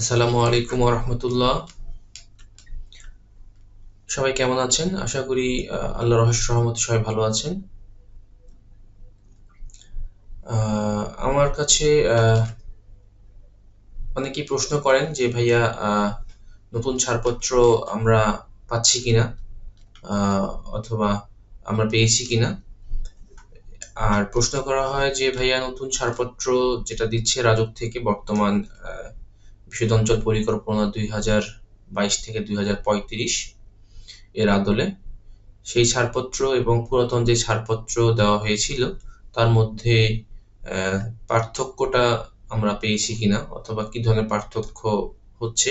আসসালামু আলাইকুম রহমতুল্লাহ সবাই কেমন আছেন? আশা করি আল্লাহ রহস্য রহমতে সবাই ভালো আছেন। আমার কাছে অনেকেই প্রশ্ন করেন যে, ভাইয়া নতুন ছাড়পত্র আমরা পাচ্ছি কিনা? অথবা আমরা পেয়েছি কিনা? আর প্রশ্ন করা হয় যে, ভাইয়া, নতুন ছাড়পত্র যেটা দিচ্ছে রাজুক থেকে বর্তমান বিশুদ্ধ অঞ্চল পরিকল্পনা দুই হাজার বাইশ থেকে দুই হাজার পঁয়ত্রিশ এর আদলে সেই ছাড়পত্র এবং পুরাতন যে ছাড়পত্র দেওয়া হয়েছিল, তার মধ্যে পার্থক্যটা আমরা পেয়েছি কিনা অথবা কি ধরনের পার্থক্য হচ্ছে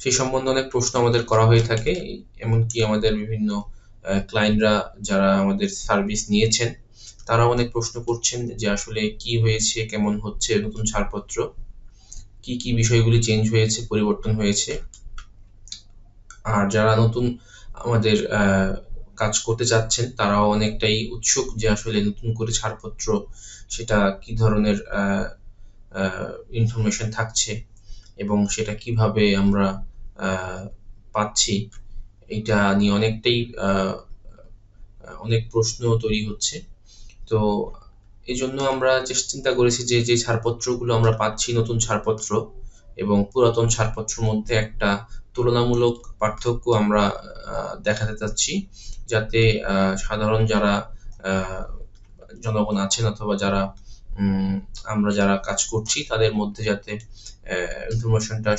সেই সম্বন্ধে অনেক প্রশ্ন আমাদের করা হয়ে থাকে, এমনকি আমাদের বিভিন্ন ক্লায়েন্টরা যারা আমাদের সার্ভিস নিয়েছেন তারা অনেক প্রশ্ন করছেন যে আসলে কি হয়েছে, কেমন হচ্ছে নতুন ছাড়পত্র। কি কি বিষয়গুলি চেঞ্জ হয়েছে, পরিবর্তন হয়েছে। আর যারা নতুন আমাদের কাজ করতে চাচ্ছেন, তারাও অনেকটাই উৎসুক যে আসলে নতুন করে ছাড়পত্র, সেটা কি ধরনের ইনফরমেশন থাকছে এবং সেটা কীভাবে আমরা পাচ্ছি এটা নিয়ে অনেকটাই অনেক প্রশ্ন তৈরি হচ্ছে। তো এই জন্য আমরা চিন্তা করেছি যে যে ছাড়পত্রগুলো আমরা পাচ্ছি, নতুন ছাড়পত্র এবং পুরাতন ছাড়পত্রের মধ্যে একটা তুলনামূলক পার্থক্য আমরা দেখাতে চাচ্ছি। যাতে সাধারণ যারা জনগণ আছেন অথবা যারা আমরা যারা কাজ করছি, তাদের মধ্যে যাতে ইনফরমেশনটা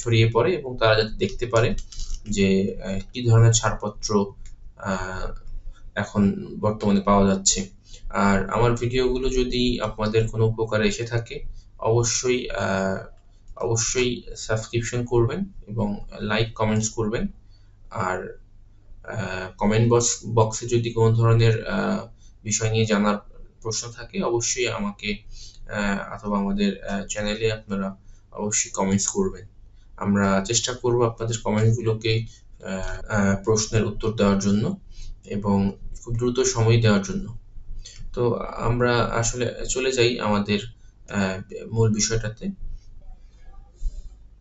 ছড়িয়ে পড়ে এবং তারা যাতে দেখতে পারে যে কি ধরনের ছাড়পত্র এখন বর্তমানে পাওয়া যাচ্ছে। আর আমার ভিডিওগুলো যদি আপনাদের কোনো উপকারে এসে থাকে, অবশ্যই অবশ্যই সাবস্ক্রিপশন করবেন এবং লাইক কমেন্টস করবেন। আর কমেন্ট বক্স বক্সে যদি কোনো ধরনের বিষয় নিয়ে জানার প্রশ্ন থাকে, অবশ্যই আমাকে অথবা আমাদের চ্যানেলে আপনারা অবশ্যই কমেন্টস করবেন। আমরা চেষ্টা করব আপনাদের কমেন্টগুলোকে প্রশ্নের উত্তর দেওয়ার জন্য এবং খুব দ্রুত সময় দেওয়ার জন্য। তো আমরা আসলে চলে যাই আমাদের মূল বিষয়টাতে।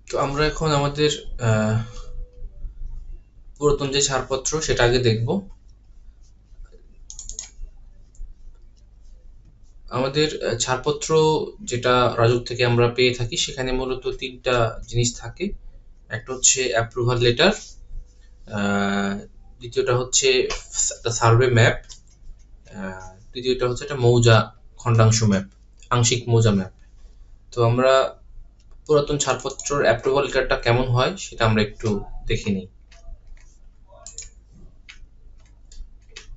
তো আমরা এখন আমাদের পুরাতন যে ছাড়পত্র সেটা আগে দেখব। আমাদের ছাড়পত্র যেটা রাজুক থেকে আমরা পেয়ে থাকি, সেখানে মূলত তিনটা জিনিস থাকে। একটা হচ্ছে অ্যাপ্রুভাল লেটার দ্বিতীয়টা হচ্ছে সার্ভে ম্যাপ তৃতীয়টা হচ্ছে একটা মৌজা খণ্ডাংশ ম্যাপ আংশিক মৌজা ম্যাপ তো আমরা পুরাতন ছাড়পত্রর অ্যাপ্রুভাল লেটারটা কেমন হয় সেটা আমরা একটু দেখে নিই।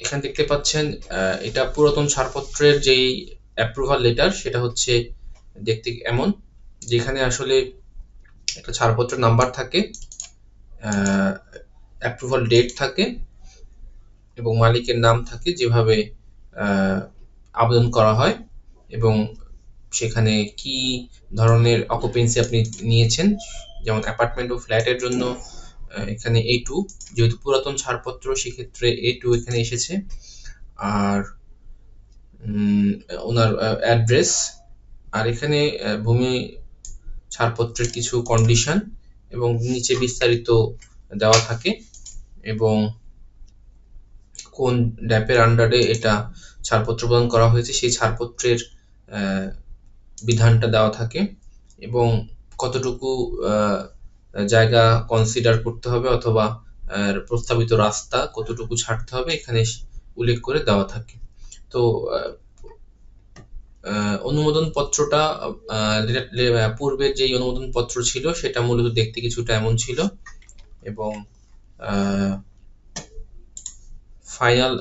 এখানে দেখতে পাচ্ছেন এটা পুরাতন ছাড়পত্রের যেই অ্যাপ্রুভাল লেটার সেটা হচ্ছে দেখতে এমন, যেখানে আসলে একটা ছাড়পত্র নাম্বার থাকে অ্যাপ্রুভাল ডেট থাকে এবং মালিকের নাম থাকে যেভাবে আবেদন করা হয় এবং সেখানে কি ধরনের অকুপেন্সি আপনি নিয়েছেন? যেমন অ্যাপার্টমেন্ট ও ফ্ল্যাটের জন্য এখানে এ টু যেহেতু পুরাতন ছাড়পত্র, সেক্ষেত্রে এ টু এখানে এসেছে। আর ওনার অ্যাড্রেস আর এখানে ভূমি ছাড়পত্রের কিছু কন্ডিশন এবং নিচে বিস্তারিত দেওয়া থাকে এবং কোন ড্যাপের আন্ডারে এটা ছাড়পত্র প্রদান করা হয়েছে, সেই ছাড়পত্রের বিধানটা দেওয়া থাকে এবং কতটুকু জায়গা কনসিডার করতে হবে অথবা প্রস্তাবিত রাস্তা কতটুকু ছাড়তে হবে এখানে উল্লেখ করে দেওয়া থাকে। তো অনুমোদন পত্রটা পূর্বে যে অনুমোদন পত্র ছিল সেটা মূলত দেখতে কিছুটা এমন ছিল এবং ফাইনাল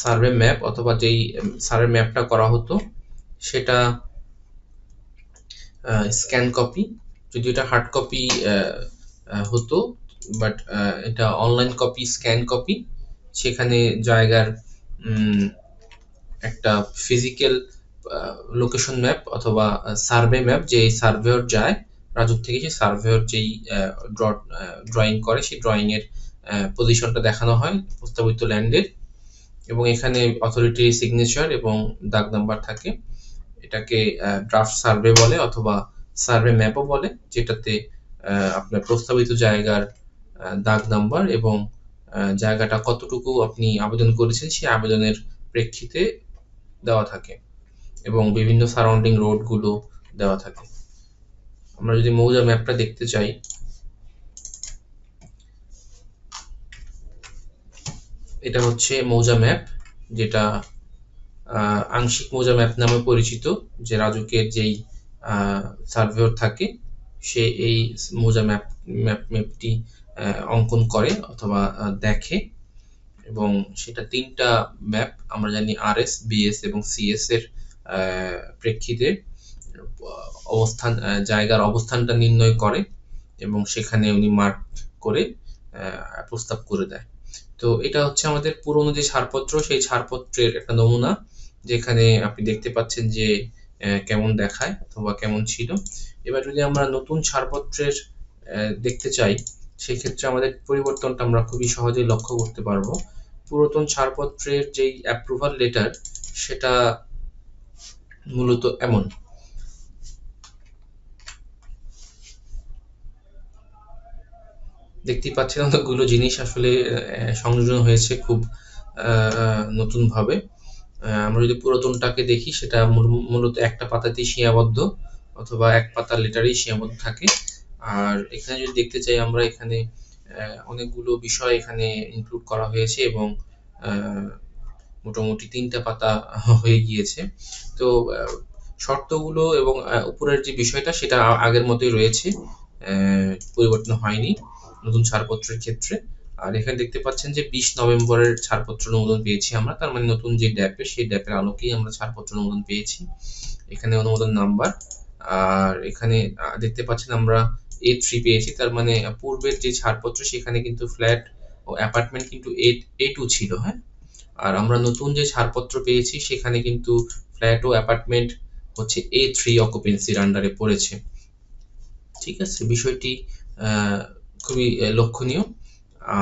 সার্ভে ম্যাপ অথবা যেই সার্ভে ম্যাপটা করা হতো, সেটা স্ক্যান কপি যদি এটা হার্ড কপি হতো বাট এটা অনলাইন কপি স্ক্যান কপি সেখানে জায়গার একটা ফিজিক্যাল লোকেশন ম্যাপ অথবা সার্ভে ম্যাপ যে সার্ভেয়র যায় রাজুক থেকে সেই সার্ভেয়র যেই ড্রয়িং করে, সেই ড্রয়িংয়ের এর পজিশনটা দেখানো হয় প্রস্তাবিত ল্যান্ডের এবং এখানে অথরিটি সিগনেচার এবং দাগ নাম্বার থাকে। এটাকে ড্রাফট সার্ভে বলে অথবা সার্ভে ম্যাপও বলে, যেটাতে আপনার প্রস্তাবিত জায়গার দাগ নাম্বার এবং জায়গাটা কতটুকু আপনি আবেদন করেছেন সেই আবেদনের প্রেক্ষিতে দেওয়া থাকে এবং বিভিন্ন সারাউন্ডিং রোডগুলো দেওয়া থাকে। আমরা যদি মৌজা ম্যাপটা দেখতে চাই এটা হচ্ছে মৌজা ম্যাপ, যেটা আংশিক মৌজা ম্যাপ নামে পরিচিত, যে রাজুকের যেই সার্ভেয়র থাকে, সে এই মৌজা ম্যাপ ম্যাপ, ম্যাপটি অঙ্কন করে অথবা দেখে। এবং সেটা তিনটা ম্যাপ, আমরা জানি আর এস বিএস এবং সিএস এর প্রেক্ষিতে, অবস্থান জায়গার অবস্থানটা নির্ণয় করে এবং সেখানে উনি মার্ক করে প্রস্তাব করে দেয়। তো এটা হচ্ছে আমাদের পুরনো যে ছাড়পত্র, সেই ছাড়পত্রের একটা নমুনা, যেখানে আপনি দেখতে পাচ্ছেন যে কেমন দেখায় অথবা কেমন ছিল। এবার যদি আমরা নতুন ছাড়পত্রের দেখতে চাই সেক্ষেত্রে আমাদের পরিবর্তনটা আমরা খুবই সহজেই লক্ষ্য করতে পারব। পুরাতন ছাড়পত্রের যেই অ্যাপ্রুভাল লেটার সেটা মূলত এমন। দেখতেই পাচ্ছেন অনেকগুলো জিনিস আসলে সংযোজন হয়েছে খুব নতুনভাবে। আমরা যদি পুরাতনটাকে দেখি, সেটা মূলত একটা পাতাতেই সীমাবদ্ধ অথবা এক পাতার লেটারেই সীমাবদ্ধ থাকে। আর এখানে যদি দেখতে চাই, আমরা এখানে অনেকগুলো বিষয় এখানে ইনক্লুড করা হয়েছে এবং মোটামুটি তিনটা পাতা হয়ে গিয়েছে। তো শর্তগুলো এবং উপরের যে বিষয়টা, সেটা আগের মতোই রয়েছে। পরিবর্তন হয়নি। নতুন ছাড়পত্রের ক্ষেত্রে। আর এখানে দেখতে পাচ্ছেন যে বিশ নভেম্বরের ছাড়পত্র অনুমোদন পেয়েছি আমরা। তার মানে নতুন যে ড্যাপে সেই ড্যাপের আলোকেই আমরা ছাড়পত্র অনুমোদন পেয়েছি। এখানে অনুমোদন নাম্বার। আর এখানে দেখতে পাচ্ছেন আমরা এ থ্রি পেয়েছি। তার মানে পূর্বের যে ছাড়পত্র, সেখানে কিন্তু ফ্ল্যাট ও অ্যাপার্টমেন্ট কিন্তু এ এ টু ছিল হ্যাঁ? আর আমরা নতুন যে ছাড়পত্র পেয়েছি, সেখানে কিন্তু ফ্ল্যাট ও অ্যাপার্টমেন্ট হচ্ছে এ থ্রি অকুপেন্সির আন্ডারে পড়েছে। ঠিক আছে? বিষয়টি খুবই লক্ষণীয়।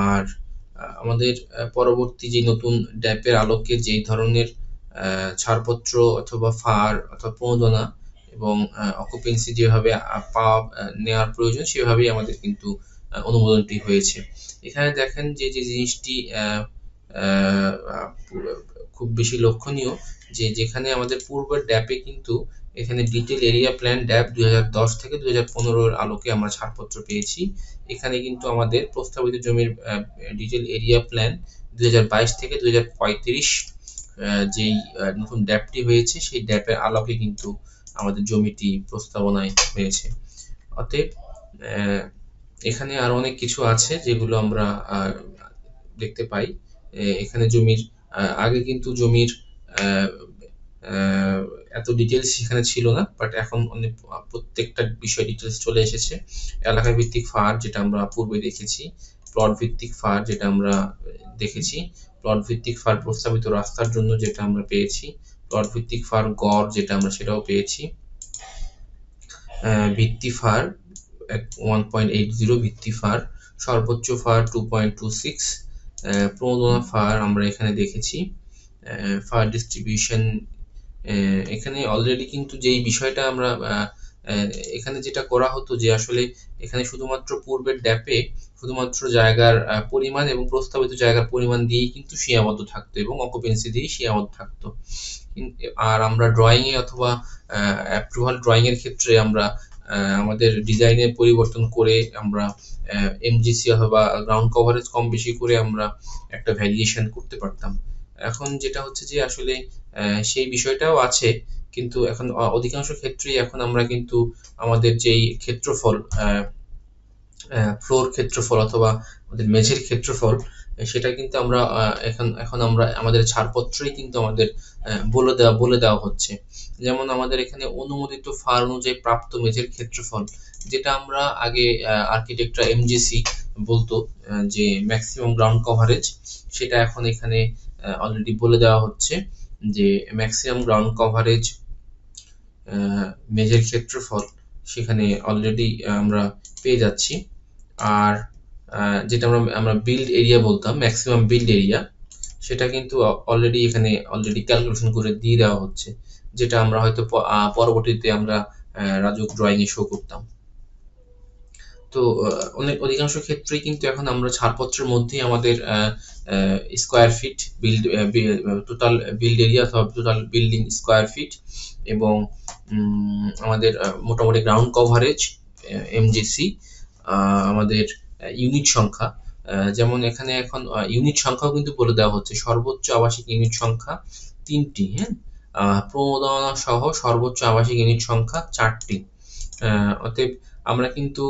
আর আমাদের পরবর্তী যে নতুন ড্যাপের আলোকে যেই ধরনের ছাড়পত্র অথবা ফার অথবা প্রণোদনা এবং অকুপেন্সি যেভাবে পাওয়া নেওয়ার প্রয়োজন সেভাবেই আমাদের কিন্তু অনুমোদনটি হয়েছে। এখানে দেখেন যে যে জিনিসটি খুব বেশি লক্ষণীয় যে যেখানে আমাদের পূর্বের ড্যাপে কিন্তু এখানে ডিটেল এরিয়া প্ল্যান ড্যাপ দুই থেকে দুই হাজার আলোকে আমরা ছাড়পত্র পেয়েছি। এখানে কিন্তু আমাদের প্রস্তাবিত জমির ডিটেল এরিয়া প্ল্যান দু হাজার বাইশ থেকে দুই যেই নতুন ড্যাপটি হয়েছে, সেই ড্যাপের আলোকে কিন্তু আমাদের জমিটি প্রস্তাবনায় হয়েছে। অতএব এখানে আর অনেক কিছু আছে যেগুলো আমরা দেখতে পাই। এখানে জমির আগে কিন্তু জমির এত ডিটেলস সেখানে ছিল না বাট এখন অনেক প্রত্যেকটা বিষয় ডিটেলস চলে এসেছে। এলাকা ভিত্তিক ফার যেটা আমরা পূর্বে দেখেছি প্লট ভিত্তিক ফার যেটা আমরা দেখেছি প্লট ভিত্তিক ফার প্রস্তাবিত রাস্তার জন্য যেটা আমরা পেয়েছি প্লট ভিত্তিক ফার গড় যেটা আমরা সেটাও পেয়েছি। ভিত্তি FAR one point eight zero ভিত্তি ফার সর্বোচ্চ FAR two point two six প্রণোদনা ফার আমরা এখানে দেখেছি। ফার ডিস্ট্রিবিউশন এখানে অলরেডি কিন্তু যেই বিষয়টা আমরা এখানে যেটা করা হতো যে আসলে এখানে শুধুমাত্র পূর্বের ড্যাপে শুধুমাত্র জায়গার পরিমাণ এবং প্রস্তাবিত জায়গার পরিমাণ দিয়েই কিন্তু সীমাবদ্ধ থাকতো এবং অকুপেন্সি দিয়েই সীমাবদ্ধ থাকতো। আর আমরা ড্রয়িং এ অথবা অ্যাপ্রুভাল ড্রয়িং এর ক্ষেত্রে আমরা আমাদের ডিজাইনে পরিবর্তন করে আমরা এমজিসি অথবা গ্রাউন্ড কভারেজ কম বেশি করে আমরা একটা ভ্যারিয়েশন করতে পারতাম। এখন যেটা হচ্ছে যে আসলে সেই বিষয়টাও আছে, কিন্তু এখন অধিকাংশ ক্ষেত্রেই এখন আমরা কিন্তু আমাদের যেই ক্ষেত্রফল ফ্লোর ক্ষেত্রফল অথবা আমাদের মেঝের ক্ষেত্রফল সেটা কিন্তু আমরা এখন এখন আমরা আমাদের ছাড়পত্রই কিন্তু আমাদের বলে দেওয়া বলে দেওয়া হচ্ছে। যেমন আমাদের এখানে অনুমোদিত ফার অনুযায়ী প্রাপ্ত মেঝের ক্ষেত্রফল, যেটা আমরা আগে আর্কিটেক্টরা এমজিসি বলতো যে ম্যাক্সিমাম গ্রাউন্ড কভারেজ সেটা এখন এখানে অলরেডি বলে দেওয়া হচ্ছে যে ম্যাক্সিমাম গ্রাউন্ড কভারেজ মেঝের ক্ষেত্রফল সেখানে অলরেডি আমরা পেয়ে যাচ্ছি। আর যেটা আমরা আমরা বিল্ড এরিয়া বলতাম ম্যাক্সিমাম বিল্ড এরিয়া সেটা কিন্তু অলরেডি এখানে অলরেডি ক্যালকুলেশন করে দিয়ে দেওয়া হচ্ছে, যেটা আমরা হয়তো পরবর্তীতে আমরা রাজুক ড্রয়িংয়ে শো করতাম। তো অনেক, অধিকাংশ ক্ষেত্রেই কিন্তু এখন আমরা ছাড়পত্রের মধ্যেই আমাদের square feet build total build area অথবা টোটাল বিল্ডিং স্কোয়ার ফিট এবং আমাদের মোটামুটি গ্রাউন্ড কভারেজ এমজিসি আমাদের ইউনিট সংখ্যা যেমন এখানে এখন ইউনিট সংখ্যাও কিন্তু বলে দেওয়া হচ্ছে। সর্বোচ্চ আবাসিক ইউনিট সংখ্যা তিনটি হ্যাঁ? প্রণোদনা সহ সর্বোচ্চ আবাসিক ইউনিট সংখ্যা চারটি। অতএব আমরা কিন্তু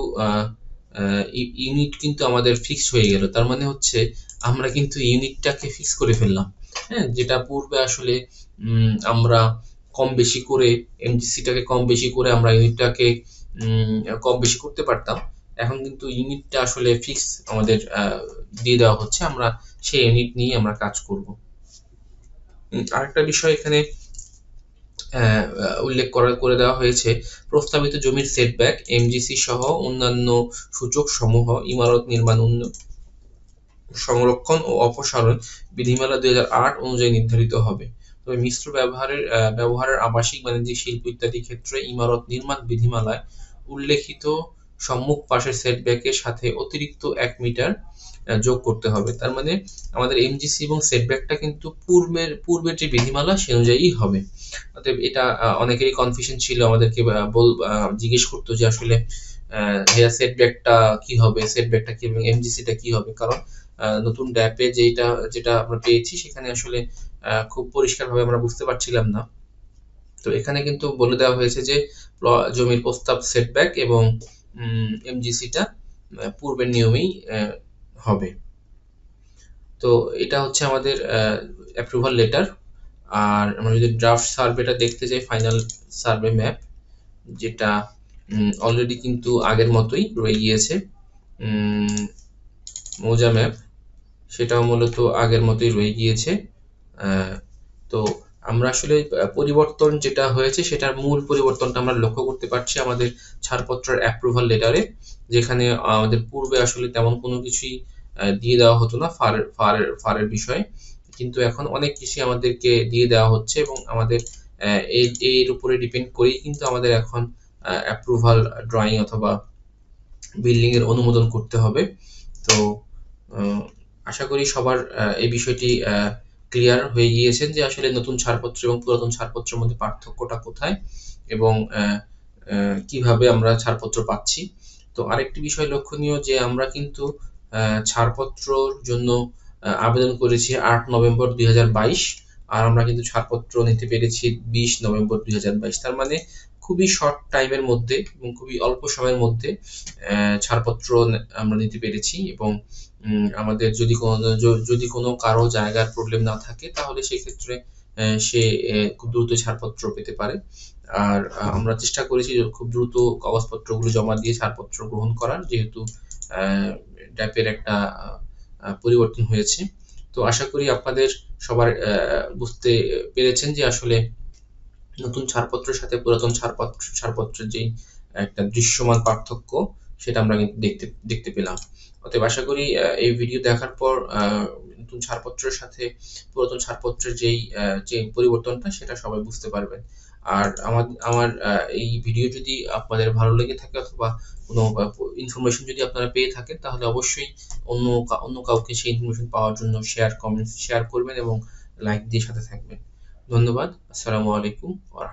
ইউনিট কিন্তু আমাদের ফিক্স হয়ে গেল। তার মানে হচ্ছে আমরা কিন্তু ইউনিটটাকে ফিক্স করে ফেললাম। হ্যাঁ যেটা পূর্বে আসলে আমরা কম বেশি করে এমজিসিটাকে কম বেশি করে আমরা ইউনিটটাকে কম বেশি করতে পারতাম। এখন কিন্তু ইউনিটটা আসলে ফিক্স আমাদের দিয়ে দেওয়া হচ্ছে। আমরা সেই ইউনিট নিয়ে আমরা কাজ করব। আরেকটা বিষয় এখানে উল্লেখ করা করে দেওয়া হয়েছে। প্রস্তাবিত জমির সেটব্যাক এমজিসি সহ অন্যান্য সূচক সমূহ ইমারত নির্মাণ সংরক্ষণ ও অপসারণ বিধিমালা দুই হাজার আট অনুযায়ী নির্ধারিত হবে। তবে মিশ্র ব্যবহারের ব্যবহারের আবাসিক, বাণিজ্যিক শিল্প ইত্যাদি ক্ষেত্রে ইমারত নির্মাণ বিধিমালায় উল্লেখিত সম্মুখ পাশের সেটব্যাকের সাথে অতিরিক্ত এক মিটার যোগ করতে হবে। তার মানে আমাদের এমজিসি এবং সেটব্যাকটা কিন্তু পূর্বের পূর্বের যে বিধিমালা সে অনুযায়ী হবে। অতএব এটা অনেকেরই কনফিউশন ছিল, আমাদেরকে বল জিজ্ঞেস করতো যে আসলে হেয়ার সেটব্যাকটা কি হবে সেটব্যাকটা কি এবং এমজিসিটা কি হবে? কারণ নতুন ড্যাপে যেটা যেটা আমরা পেয়েছি সেখানে আসলে খুব পরিষ্কারভাবে আমরা বুঝতে পারছিলাম না। তো এখানে কিন্তু বলে দেওয়া হয়েছে যে জমির প্রস্তাব সেটব্যাক এবং এমজিসিটা পূর্বের নিয়মেই হবে। তো এটা হচ্ছে আমাদের অ্যাপ্রুভাল লেটার আর আমরা যদি ড্রাফট সার্ভেটা দেখতে চাই ফাইনাল সার্ভে ম্যাপ যেটা অলরেডি কিন্তু আগের মতোই রয়ে গিয়েছে মৌজা ম্যাপ সেটাও মূলত আগের মতোই রয়ে গিয়েছে। তো আমরা আসলে পরিবর্তন যেটা হয়েছে সেটার মূল পরিবর্তনটা আমরা লক্ষ্য করতে পারছি আমাদের ছাড়পত্রের অ্যাপ্রুভাল লেটারে যেখানে আমাদের পূর্বে আসলে তেমন কোনো কিছুই দিয়ে দেওয়া হতো না ফারের ফারের ফারের বিষয়ে। কিন্তু এখন অনেক কিছুই আমাদেরকে দিয়ে দেওয়া হচ্ছে এবং আমাদের এর উপরে ডিপেন্ড করেই কিন্তু আমাদের এখন অ্যাপ্রুভাল ড্রয়িং অথবা বিল্ডিং এর অনুমোদন করতে হবে। তো আশা করি সবার এই বিষয়টি ক্লিয়ার হয়ে গিয়েছেন যে আসলে নতুন ছাড়পত্র এবং পুরাতন ছাড়পত্রের মধ্যে পার্থক্যটা কোথায় এবং কীভাবে আমরা ছাড়পত্র পাচ্ছি। তো আরেকটি বিষয় লক্ষণীয় যে আমরা কিন্তু ছাড়পত্রর জন্য আবেদন করেছি আট নভেম্বর দুই হাজার বাইশ আর আমরা কিন্তু ছাড়পত্র নিতে পেরেছি বিশ নভেম্বর দুই হাজার বাইশ। তার মানে খুবই শর্ট টাইমের মধ্যে এবং খুবই অল্প সময়ের মধ্যে ছাড়পত্র আমরা নিতে পেরেছি এবং আমাদের যদি কোনো যদি কোনো কারও জায়গার প্রবলেম না থাকে তাহলে সেক্ষেত্রে সে খুব দ্রুত ছাড়পত্র পেতে পারে। আর আমরা চেষ্টা করেছি খুব দ্রুত কাগজপত্রগুলো জমা দিয়ে ছাড়পত্র গ্রহণ করার যেহেতু ড্যাপের একটা পরিবর্তন হয়েছে। তো আশা করি আপনাদের সবার বুঝতে পেরেছেন যে আসলে নতুন ছাড়পত্রের সাথে পুরাতন ছাড়পত্র ছাড়পত্রের যেই একটা দৃশ্যমান পার্থক্য সেটা আমরা কিন্তু দেখতে দেখতে পেলাম। অতএব আশা করি এই ভিডিও দেখার পর নতুন ছাড়পত্রের সাথে, পুরাতন ছাড়পত্রের যেই যে পরিবর্তনটা, সেটা সবাই বুঝতে পারবেন। আর আমার আমার এই ভিডিও যদি আপনাদের ভালো লেগে থাকে অথবা কোনো ইনফরমেশন যদি আপনারা পেয়ে থাকেন, তাহলে অবশ্যই অন্য অন্য কাউকে সেই ইনফরমেশন পাওয়ার জন্য শেয়ার কমেন্ট শেয়ার করবেন এবং লাইক দিয়ে সাথে থাকবেন। ধন্যবাদ। আসসালামু আলাইকুম ওয়া